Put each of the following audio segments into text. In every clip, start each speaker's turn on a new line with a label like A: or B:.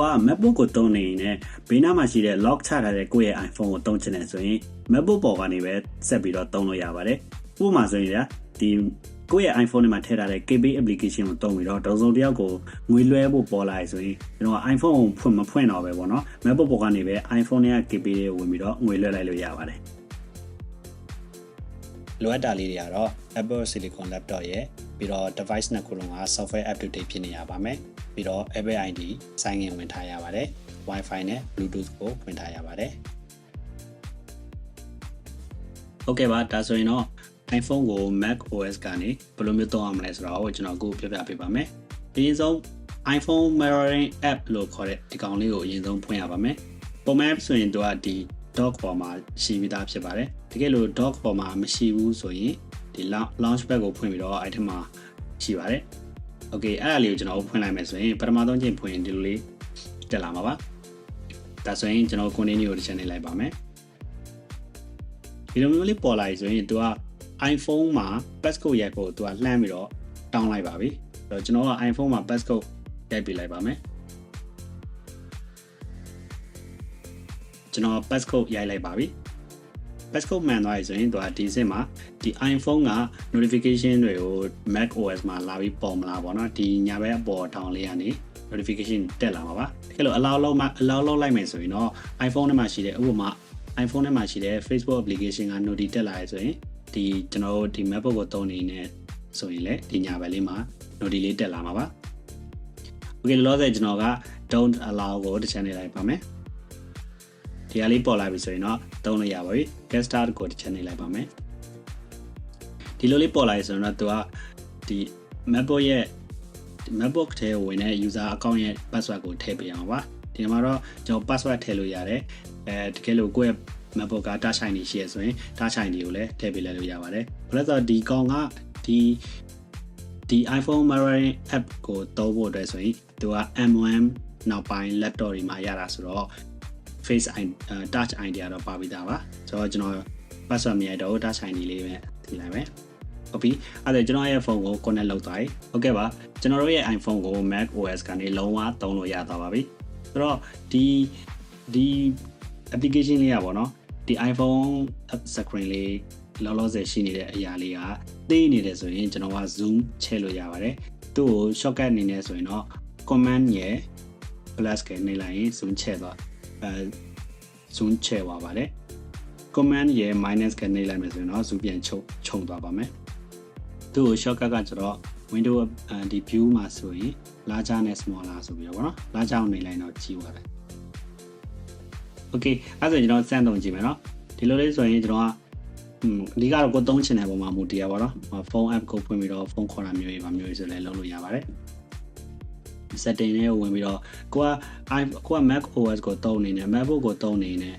A: ကိုက MacBook ကိုတုံးနေရင်ဘေးနားမှာရှိတဲ့ lock ချထားတဲ့ကိုယ့်ရဲ့ iPhone ကိုတုံးချင်တယ်ဆိုရင် MacBook ပေါ်ကနေပဲဆက်ပြီးတော့တုံးလို့ရပါတယ်ဥပမာဆိုရင်ဗျာဒီကိုယ့်ရဲ့ iPhone ထဲမှာထည့်ထားတဲ့ KB application ကိုတုံးပြီးတော့ဒေါ်စုံတယောက်ကိုငွေလွှဲဖို့ပေါ်လာရဆိုရင်ကျွန်တော်က iPhone ကိုဖွင့်မဖွင့်တော့ပဲပေါ့နော် MacBook ပေါ်ကနေပဲ iPhone နဲ့ KB တွေကိုဝင်ပြီးတော့ငွေလွှဲလိုက်လို့ရပါတယ်လိုအပ်တာလေးတွေကတော့ Apple Silicon Laptop ရဲ့ပြီးတော့ device နှစ်ခုလုံးက software up to date ဖြစ်နေရပါမယ် ပြီးတော့ Apple ID စိုင်းငင်ဝင်ထားရပါတယ် Wi-Fi နဲ့ Bluetooth ကိုဝင်ထားရပါတယ်ဟုတ်ကဲ့ပါဒါဆိုရင်တော့ iPhone ကို Mac OS ကနေဘယ်လိုမျိုးသုံးရမလဲဆိုတော့ကျွန်တော်အခုပြပြပေးပါမယ်အရင်ဆုံး iPhone mirroring app လို့ခေါ်တဲ့ဒီကောင်လေးကိုအရင်ဆုံးဖွင့်ရပါမယ်ပုံမှန်ဆိုရင်တော့ဒီ dock ပေါ်မှာရှိပြီးသားဖြစ်ပါတယ်တကယ်လို့ dock ပေါ်မှာမရှိဘူးဆိုရင်ဒီ launch pad ကိုဖွင့်ပြီးတော့အဲ့ထက်မှာရှိပါတယ် okay အဲ့အလေးကိုကျွန်တော်ဖွင့်လိုက်မယ်ဆိုရင်ပထမဆုံးချင်းဖွင့်ရင်ဒီလိုလေးတက်လာမှာပါဒါဆိုရင်ကျွန်တော် content ကိုတစ်ချက်နေလိုက်ပါမယ်ဒီလိုမျိုးလေးပေါ်လာပြီဆိုရင် तू က iPhone မှာ passcode ရိုက်ဖို့ तू ကလှမ်းပြီးတော့တောင်းလိုက်ပါပြီအဲ့တော့ကျွန်တော်က iPhone မှာ passcode ရိုက်ပေးလိုက်ပါမယ်ကျွန်တော် passcode ရိုက်လိုက်ပါပြီ passcode မှန်သွားပြီဆိုရင်သူကဒီစင်မှာဒီ iPhone က notification တွေကို Mac OS မှာလာပြီးပေါ်မလားပေါ့နော်ဒီညာဘက်အပေါ်တောင်လေးကနေ notification တက်လာမှာပါတကယ်လို့ allow လုပ်မှ allow လုပ်လိုက်မယ်ဆိုရင်တော့ iPhone ထဲမှာရှိတဲ့ဥပမာ iPhone ထဲမှာရှိတဲ့ Facebook application က noti တက်လာရဆိုရင်ဒီကျွန်တော်တို့ဒီ MacBook ကိုသုံးနေနေဆိုရင်လည်းဒီညာဘက်လေးမှာ noti လေးတက်လာမှာပါ Okay လောလောဆယ်ကျွန်တော်က don't allow ကိုတစ်ချက်နေလိုက်ပါမယ် ဒီဟာလေးပေါ်လာပြီဆိုရင်တော့သုံးလို့ရပါပြီ get start ကိုတစ်ချက်နေလိုက်ပါမယ်ဒီလိုလေးပေါ်လာပြီဆိုရင်တော့သူကဒီ MacBook ရဲ့ MacBook ထဲကိုဝင်တဲ့ user account ရဲ့ password ကိုထည့်ပေးအောင်ပါဒီမှာတော့ကျွန်တော် password ထည့်လို့ရတယ်အဲတကယ်လို့ကိုယ့်ရဲ့ MacBook က touch ID ရှိရဆိုရင် touch ID ကိုလည်းထည့်ပေးလိုက်လို့ရပါတယ်ဘာလို့လဲဆိုတော့ဒီကောင်ကဒီဒီ iPhone mirroring app ကိုသုံးဖို့အတွက်ဆိုရင်သူက M1 နောက်ပိုင်း laptop တွေမှာရတာဆိုတော့ face ID touch ID ကတော့ပါပြီးသားပါဆိုတော့ကျွန်တော် password မရတော့ touch ID လေးပဲထည့်လိုက်မယ်ဟုတ်ပြီအဲ့ဒါကျွန်တော်ရဲ့ phone ကို connect လုပ်သွားပြီဟုတ်ကဲ့ပါကျွန်တော်တို့ရဲ့ iPhone ကို Mac OS ကနေလုံးဝသုံးလို့ရသွားပါပြီဆိုတော့ဒီဒီ application လေးอ่ะဗောနော်ဒီ iPhone screen လေးလောလောဆယ်ရှိနေတဲ့အရာလေးကသေးနေတယ်ဆိုရင်ကျွန်တော်က zoom ချဲ့လို့ရပါတယ်သူ့ကို shortcut အနေနဲ့ဆိုရင်တော့ command ရယ် plus ကနေလိုက်ရင် zoom ချဲ့သွား အဲ zoom ချဲ့သွားပါတယ် command ရယ် minus ကနေလိုက်မယ်ဆိုရင်တော့ zoom ပြန်ချုပ်ခြုံသွားပါမယ်သူ့ကို shortcut ကကျတော့ window ဒီ view မှာဆိုရင် larger နဲ့ smaller ဆိုပြီးတော့ဗောနော် larger ကိုနေလိုက်တော့ကြီးသွားတယ် okay အဲ့ဒါဆိုကျွန်တော်စမ်းသုံးကြည့်မယ်နော်ဒီလိုလေးဆိုရင်ကျွန်တော်ကအင်းအဓိကတော့ကိုသုံးချင်တဲ့ပုံမှာမူတည်ရပါတော့ဖုန်း app ကိုဖွင့်ပြီးတော့ဖုန်းခေါ်တာမျိုးတွေပါမျိုးတွေဆိုလည်းလုပ်လို့ရပါတယ် setting လေးကိုဝင်ပြီးတော့ကိုက i ကိုက Mac OS ကိုသုံးနေတယ် MacBook ကိုသုံးနေတယ်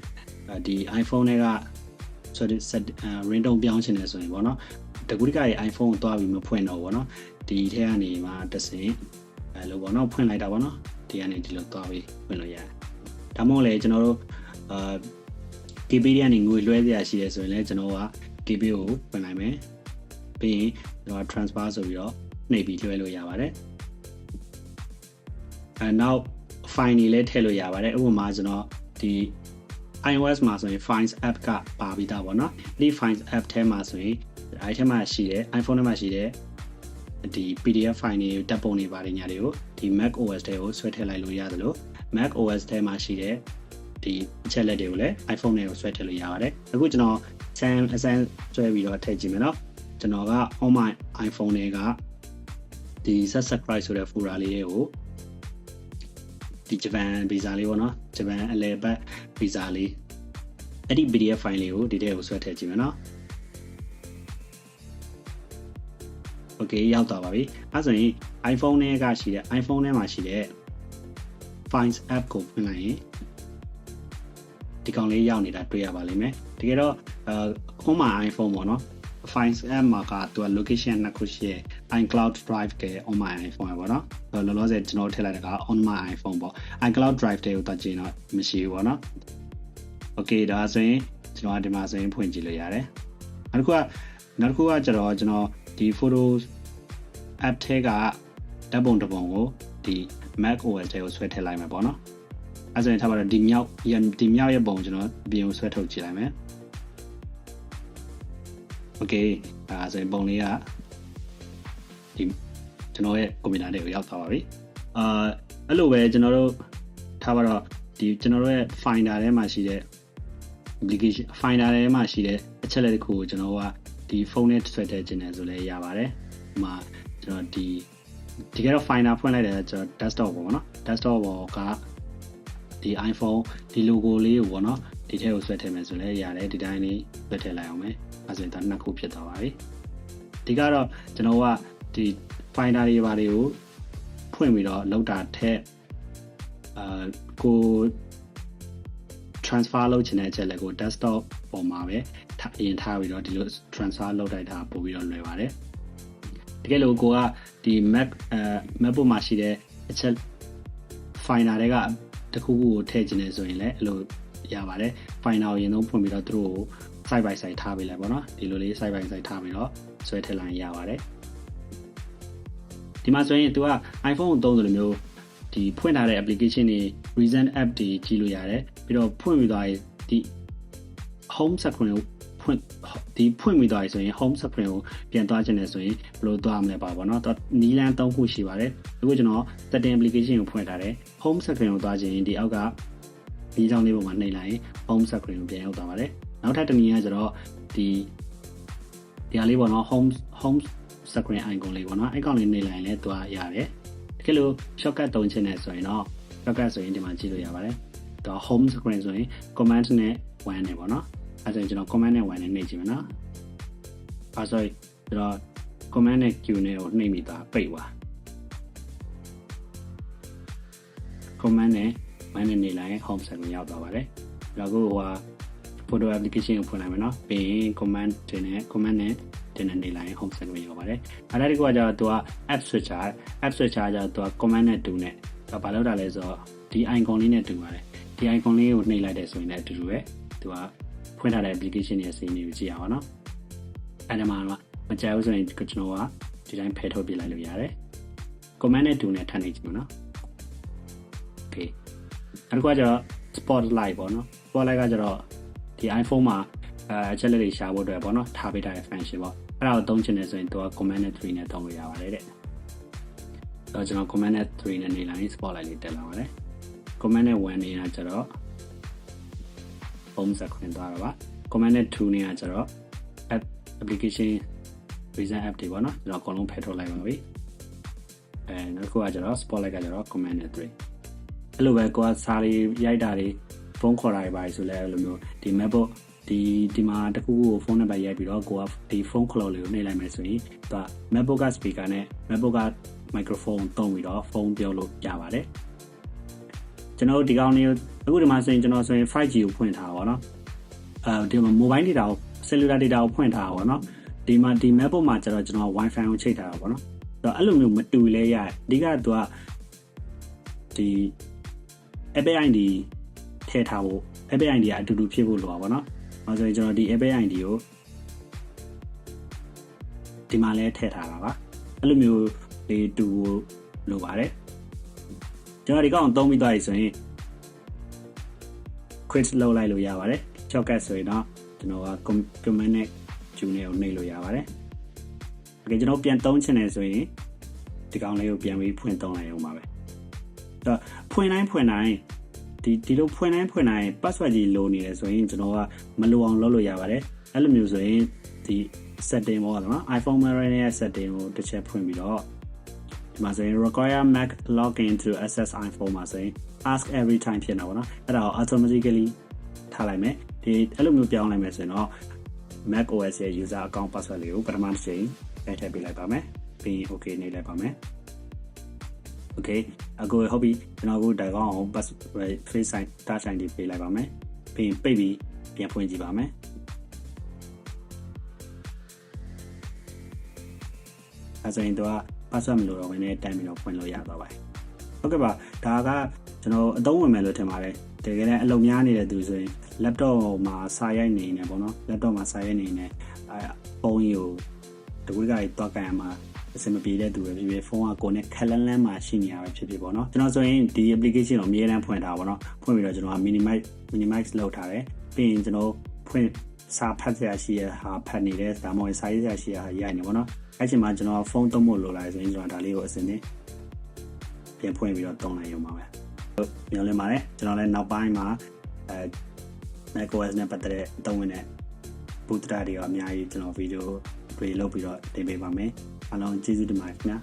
A: ဒီ iPhone တွေကဆိုတဲ့ set ringtone ပြောင်းချင်တယ်ဆိုရင်ပေါ့နော်တကူတကရဲ့ iPhone ကိုတွားပြီးမဖွင့်တော့ဘောနော်ဒီထဲကနေမှတဆင်အဲလိုပေါ့နော်ဖွင့်လိုက်တာပေါ့နော်ဒီကနေဒီလိုတွားပြီးဖွင့်လို့ရတယ်ဒါမှမဟုတ်လေကျွန်တော်တို့အာ KB ကနေငွေလွှဲစရာရှိတယ်ဆိုရင်လည်းကျွန်တော်က KB ကိုဖွင့်လိုက်မယ်ပြီးရင်ကျွန်တော် transfer ဆိုပြီးတော့နှိပ်ပြီးလွှဲလို့ရပါတယ် အဲနောက် file တွေလည်းထည့်လို့ရပါတယ်ဥပမာကျွန်တော်ဒီ iOS မှာဆိုရင် Files app ကပါပြီးသားပေါ့နော်ဒီ Files app ထဲမှာဆိုရင်အဲဒီထဲမှာရှိတဲ့ iPhone ထဲမှာရှိတဲ့ဒီ PDF file တွေတပ်ပုံတွေပါတယ်ညာတွေကိုဒီ Mac OS ထဲကိုဆွဲထည့်လိုက်လို့ရတယ်လို့ Mac OS ထဲမှာရှိတဲ့ဒီအချက်လက်တွေကိုလည်း iPhone နဲ့ကိုဆွဲထည့်လို့ရပါတယ်အခုကျွန်တော်ဆန်အစမ်းဆွဲပြီးတော့ထည့်ကြည့်မယ်နော်ကျွန်တော်က on my iPhone တွေကဒီ subscribe ဆိုတဲ့ folder လေးတွေကို ဒီဂျပန်ဗီဇာလေးပေါ့နော်ဂျပန်အလဲပတ်ဗီဇာလေးအဲ့ဒီ PDF file လေးကိုဒီထဲကိုဆွဲထည့်ကြည့်မယ်နော် Okay ရောက်သွားပါပြီအဲဆိုရင် iPhone ထဲကရှိတဲ့ iPhone ထဲမှာရှိတဲ့ Files app ကိုဖွင့်လိုက်ရင်ဒီကောင်လေးရောက်နေတာတွေ့ရပါလိမ့်မယ်တကယ်တော့အဲ on my iPhone ပေါ့နော် Files app မှာကသူက location နှစ်ခုရှိရဲ့ iCloud Drive က on my iPhone ပဲပေါ့နော်လောလောဆယ်ကျွန်တော်ထည့်လိုက်တာက on my iPhone ပေါ့ iCloud Drive တဲ့ကိုတော့ကျင်တော့မရှိဘူးပေါ့နော် Okay ဒါဆိုရင်ကျွန်တော်ဒီမှာဆိုရင်ဖွင့်ကြည့်လို့ရတယ်နောက်တစ်ခုကနောက်တစ်ခုကကျတော့ကျွန်တော်ဒီ photos app ထဲကဓာတ်ပုံတစ်ပုံကိုဒီ Mac OS ထဲကိုဆွဲထည့်လိုက်မယ်ပေါ့နော်အဲဆိုရင်ထားပါတော့ဒီမြောက်ဒီမြောက်ရဲ့ပုံကျွန်တော်အပြင်ကိုဆွဲထုတ်ကြည့်လိုက်မယ် Okay အဲဆိုရင်ပုံလေးကဒီကျွန်တော်ရဲ့ကွန်ပျူတာလေးကိုရောက်သွားပါပြီအာအဲ့လိုပဲကျွန်တော်တို့ထားပါတော့ဒီကျွန်တော်တို့ရဲ့ Finder ထဲမှာရှိတဲ့ application Finder ထဲမှာရှိတဲ့အချက်လက်တစ်ခုကိုကျွန်တော်ကဒီဖုန်းနဲ့ဆွဲထည့်ခြင်းနဲ့ဆိုလည်းရပါတယ်ဒီမှာကျွန်တော်ဒီဒီကတော့ Finder ဖွင့်လိုက်တယ်ကျွန်တော် desktop ပေါ့နော် desktop ပေါ်က ဒီ iPhone ဒီ logo လေးကိုပေါ့နော်ဒီထဲကိုဆွဲထည့်မယ်ဆိုလည်းရတယ်ဒီတိုင်းလေးဆွဲထည့်လိုက်အောင်မယ်အဲဆိုရင်ဒါနှစ်ခုဖြစ်သွားပါပြီဒီကတော့ကျွန်တော်ကဒီ Finder တွေပါတွေကိုဖွင့်ပြီးတော့လောက်တာထက်အာကို transfer လုပ်ချင်တဲ့အချက်လက်ကို desktop ပေါ်မှာပဲထားအရင်ထားပြီးတော့ဒီလို transfer လုပ်လိုက်တာပို့ပြီးတော့လွယ်ပါတယ်တကယ်လို့ကိုကဒီ Mac အဲ MacBook မှာရှိတဲ့အချက် Finder တွေက တခုခုကိုထည့်ချင်နေဆိုရင်လည်းအဲ့လိုရပါတယ် Finder ကိုအရင်ဆုံးဖွင့်ပြီးတော့သူတို့ကို side by side ထားပေးလိုက်ပေါ့နော်ဒီလိုလေး side by side ထားပြီးတော့ဆွဲထည့်လိုက်ရပါတယ်ဒီမှာဆိုရင် तू က iPhone ကိုသုံးသလိုမျိုးဒီဖွင့်ထားတဲ့ application တွေ recent app တွေကြည့်လို့ရတယ်ပြီးတော့ဖွင့်ပြီးသွားရင်ဒီ home screen ကို ဖွင့်ဒီဖွင့်ပြီးသွားရင်ဆိုရင် home screen ကိုပြန်သွားခြင်းနဲ့ဆိုရင်ဘယ်လိုသွားမလဲပါပေါ့နော်တော့နီလန်း၃ခုရှိပါတယ်အခုကျွန်တော် setting application ကိုဖွင့်ထားတယ် home screen ကိုသွားခြင်းဒီအောက်ကဒီကြောင်းလေးပေါ်မှာနှိပ်လိုက်ရင် home screen ကိုပြန်ရောက်သွားပါတယ်နောက်ထပ်တစ်နည်းကကျတော့ဒီဒီဟာလေးပေါ့နော် home home screen icon လေးပေါ့နော် icon လေးနှိပ်လိုက်ရင်လည်းသွားရတယ်တကယ်လို့ shortcut သုံးချင်တယ်ဆိုရင်တော့ shortcut ဆိုရင်ဒီမှာကြည့်လို့ရပါတယ်တော့ home screen ဆိုရင် command နဲ့ one နဲ့ပေါ့နော် အဲဒါကျွန်တော် command နဲ့ one နဲ့နှိပ်ကြည့်မယ်နော်အဲဆိုကျွန်တော် command နဲ့ q နဲ့ကိုနှိပ်မိသွားပိတ်သွား command နဲ့ one နဲ့နှိပ်လိုက်ရင် home screen ရောက်သွားပါတယ်နောက်ကိုဟို photo application ကိုဖွင့်လိုက်မယ်နော်ပြီးရင် command တင်နဲ့ command နဲ့တင်နဲ့နေလိုက်ရင် home screen ရောက်ပါတယ်အဲဒါတကူကကျတော့သူက app switcher app switcher ကျတော့သူက command နဲ့တူနဲ့သူကဘာလုပ်တာလဲဆိုတော့ဒီ icon လေးနဲ့တူပါတယ်ဒီ icon လေးကိုနှိပ်လိုက်တယ်ဆိုရင်လည်းအတူတူပဲသူက ဖွင့်ထားတဲ့ application ရဲ့စီးနေကိုကြည့်အောင်နော်အဲဒီမှာမကြိုက်ဘူးဆိုရင်ကျွန်တော်ကဒီတိုင်းဖယ်ထုတ်ပြလိုက်လို့ရတယ် command နဲ့တူနဲ့ထပ်နေကြည့်မယ်နော် okay အခုကကျတော့ spotlight ပေါ့နော် spotlight ကကျတော့ဒီ iPhone မှာအဲအချက်လက်တွေရှာဖို့အတွက်ပေါ့နော်ထားပေးထားတဲ့ function ပေါ့အဲ့ဒါကိုသုံးချင်တယ်ဆိုရင်သူက command နဲ့3နဲ့သုံးလို့ရပါတယ်တဲ့တော့ကျွန်တော် command နဲ့3နဲ့နေလိုက် spotlight လေးတက်လာပါတယ် command နဲ့1နေတာကျတော့ home screen သွားတော့ပါ command နဲ့2နေတာကျတော့ app application recent app တွေပေါ့နော်ကျွန်တော်အကုန်လုံးဖယ်ထုတ်လိုက်ပါပြီအဲနောက်တစ်ခုကကျတော့ spotlight ကကျတော့ command နဲ့3အဲ့လိုပဲကိုကစာတွေရိုက်တာတွေဖုန်းခေါ်တာတွေပါဆိုလဲအဲ့လိုမျိုးဒီ MacBook ဒီဒီမှာတခုခုကိုဖုန်းနံပါတ်ရိုက်ပြီးတော့ကိုကဒီဖုန်းခလော်လေးကိုနှိပ်လိုက်မယ်ဆိုရင်သူက MacBook က speaker နဲ့ MacBook က microphone သုံးပြီးတော့ဖုန်းပြောလို့ရပါတယ်ကျွန်တော်တို့ဒီကောင်လေး အခုဒီမှာဆိုရင်ကျွန်တော်ဆိုရင် 5G ကိုဖွင့်ထားပါတော့အဲဒီမှာ mobile data ကို cellular data ကိုဖွင့်ထားပါတော့ဒီမှာဒီ MacBook မှာကျတော့ကျွန်တော် Wi-Fi ကိုချိန်ထားတာပေါ့နော်အဲ့တော့အဲ့လိုမျိုးမတူလဲရအဓိကသူကဒီ Apple ID ထည့်ထားဖို့ Apple ID ကအတူတူဖြစ်ဖို့လိုပါဘောနော်။အဲဆိုရင်ကျွန်တော်ဒီ Apple ID ကိုဒီမှာလဲထည့်ထားတာပါ။အဲ့လိုမျိုးဒီတူလိုပါတယ်။ကျွန်တော်ဒီကောင်သုံးပြီးသွားပြီဆိုရင် quit လုပ်လိုက်လို့ရပါတယ်။ shortcut ဆိုရင်တော့ကျွန်တော်က command နဲ့ Q နဲ့ကိုနှိပ်လို့ရပါတယ်။ Okay ကျွန်တော်ပြန်သုံးချင်တယ်ဆိုရင်ဒီကောင်လေးကိုပြန်ပြီးဖွင့်သုံးလိုက်အောင်ပါပဲ။ဒါဖွင့်တိုင်းဖွင့်တိုင်းဒီဒီလိုဖွင့်တိုင်းဖွင့်တိုင်း password ကြီးလိုနေတယ်ဆိုရင်ကျွန်တော်ကမလိုအောင်လုပ်လို့ရပါတယ်အဲ့လိုမျိုးဆိုရင်ဒီ setting ပေါ့နော် iPhone Mirror ရဲ့ setting ကိုတစ်ချက်ဖွင့်ပြီးတော့ ဒီမှာဆိုရင် require Mac login to access iPhone မှာဆိုရင် ask every time ဖြစ်နေတာပေါ့နော်အဲ့ဒါကို automatically ထားလိုက်မယ်ဒီအဲ့လိုမျိုးပြောင်းလိုက်မယ်ဆိုရင်တော့ Mac OS ရဲ့ user account password လေးကိုပထမတစ်ချိန်ထည့်ထည့်ပေးလိုက်ပါမယ်ပြီးရင် okay နေလိုက်ပါမယ် okay အခုဟုတ်ပြီကျွန်တော်အခုဒါကောင်အောင် pass face sign touch ID ပေးလိုက်ပါမယ်ပြီးရင်ပိတ်ပြီးပြန်ဖွင့်ကြည့်ပါမယ်အဲဆိုရင်တော့ password မလိုတော့ဘဲနဲ့တိုင်ပြီးတော့ဖွင့်လို့ရသွားပါတယ်ဟုတ်ကဲ့ပါဒါကကျွန်တော်အသုံးဝင်မယ်လို့ထင်ပါတယ်တကယ်လည်းအလုံများနေတဲ့သူဆိုရင် laptop မှာစာရိုက်နေနေပေါ့နော် laptop မှာစာရိုက်နေနေအဲပုံကြီးကိုတကွေးကကြီးတွားကန်ရမှာအဆင်မပြေတဲ့သူပဲဖြစ်ဖြစ်ဖုန်းကကိုယ်နဲ့ခက်လန်းလန်းမှရှိနေရပဲဖြစ်ဖြစ်ပေါ့နော်ကျွန်တော်ဆိုရင်ဒီ application ကိုအမြဲတမ်းဖွင့်ထားပါတော့ဖွင့်ပြီးတော့ကျွန်တော်က minimize minimize လုပ်ထားတယ်ပြီးရင်ကျွန်တော်ဖွင့် စာဖတ်စရာရှိရဟာဖတ်နေတဲ့ဒါမှမဟုတ်စာရေးစရာရှိရဟာရိုက်နေပေါ့နော်အဲ့ချိန်မှာကျွန်တော်ဖုန်းသုံးဖို့လိုလာဆိုရင်ကျွန်တော်ဒါလေးကိုအစင်းနဲ့ပြန်ဖွင့်ပြီးတော့တုံးလိုက်ရုံပါပဲမျှော်လင့်ပါတယ်ကျွန်တော်လည်းနောက်ပိုင်းမှာအဲ macOS နဲ့ပတ်သက်တဲ့အသုံးဝင်တဲ့ဘုဒ္ဓတာတွေရောအများကြီးကျွန်တော်ဗီဒီယိုတွေလုပ်ပြီးတော့တင်ပေးပါမယ်အားလုံးကျေးဇူးတင်ပါတယ်ခင်ဗျာ